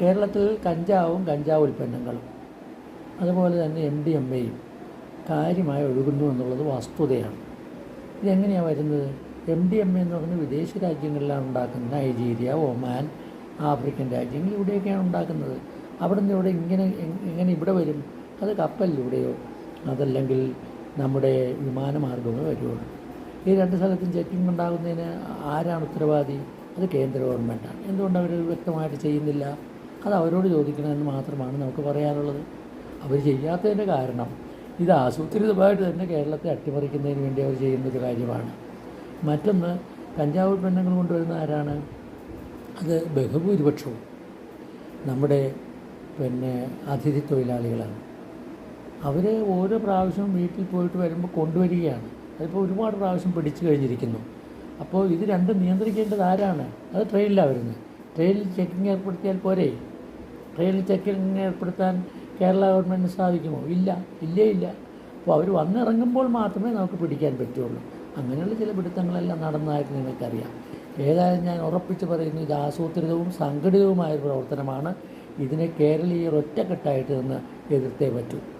കേരളത്തിൽ കഞ്ചാവും കഞ്ചാവ് ഉൽപ്പന്നങ്ങളും. അതുപോലെ തന്നെ എം ഡി എം എയും കാര്യമായി ഒഴുകുന്നു എന്നുള്ളത് വസ്തുതയാണ്. ഇതെങ്ങനെയാണ് വരുന്നത്? എം ഡി എം എ എന്ന് പറഞ്ഞാൽ വിദേശ രാജ്യങ്ങളിലാണ് ഉണ്ടാക്കുന്നത്. നൈജീരിയ ഒമാൻ ആഫ്രിക്കൻ രാജ്യങ്ങൾ ഇവിടെയൊക്കെയാണ് ഉണ്ടാക്കുന്നത്. അവിടെ നിന്ന് ഇവിടെ ഇങ്ങനെ എങ്ങനെ ഇവിടെ വരും? അത് കപ്പലിലൂടെയോ അതല്ലെങ്കിൽ നമ്മുടെ വിമാനമാർഗമോ വരുള്ളൂ ഈ രണ്ട് സ്ഥലത്തും ചെക്കിംഗ് ഉണ്ടാകുന്നതിന് ആരാണ് ഉത്തരവാദി? അത് കേന്ദ്ര ഗവൺമെന്റാണ്. എന്തുകൊണ്ട് അവർ വ്യക്തമായിട്ട് ചെയ്യുന്നില്ല? അത് അവരോട് ചോദിക്കണമെന്ന് മാത്രമാണ് നമുക്ക് പറയാനുള്ളത്. അവർ ചെയ്യാത്തതിന്റെ കാരണം ഇത് ആസൂത്രിതമായിട്ട് തന്നെ കേരളത്തെ അട്ടിമറിക്കുന്നതിന് വേണ്ടി അവർ ചെയ്യുന്നൊരു കാര്യമാണ്. മറ്റൊന്ന് കഞ്ചാവ് ഉൽപ്പന്നങ്ങൾ കൊണ്ടുവരുന്ന ആരാണ്? അത് ബഹുഭൂരിപക്ഷവും നമ്മുടെ പിന്നെ അതിഥി തൊഴിലാളികളാണ്. അവർ ഓരോ പ്രാവശ്യവും വീട്ടിൽ പോയിട്ട് വരുമ്പോൾ കൊണ്ടുവരികയാണ്. അതിപ്പോൾ ഒരുപാട് പ്രാവശ്യം പിടിച്ചു കഴിഞ്ഞിരിക്കുന്നു. അപ്പോൾ ഇത് രണ്ടും നിയന്ത്രിക്കേണ്ടത് ആരാണ്? അത് ട്രെയിനിലാണ് വരുന്നത്. ട്രെയിനിൽ ചെക്കിംഗ് ഏർപ്പെടുത്തിയാൽ പോരെ? ട്രെയിനിൽ ചെക്കിംഗ് ഏർപ്പെടുത്താൻ കേരള ഗവൺമെന്റിന് സാധിക്കുമോ? ഇല്ല ഇല്ലേ ഇല്ല. അപ്പോൾ അവർ വന്നിറങ്ങുമ്പോൾ മാത്രമേ നമുക്ക് പിടിക്കാൻ പറ്റുള്ളൂ. അങ്ങനെയുള്ള ചില പിടുത്തങ്ങളെല്ലാം നടന്നതായിട്ട് നിങ്ങൾക്കറിയാം. ഏതായാലും ഞാൻ ഉറപ്പിച്ച് പറയുന്നു ഇത് ആസൂത്രിതവും സംഘടിതവുമായ പ്രവർത്തനമാണ്. ഇതിനെ കേരളീയർ ഒറ്റക്കെട്ടായിട്ട് നിന്ന് എതിർത്തേ പറ്റൂ.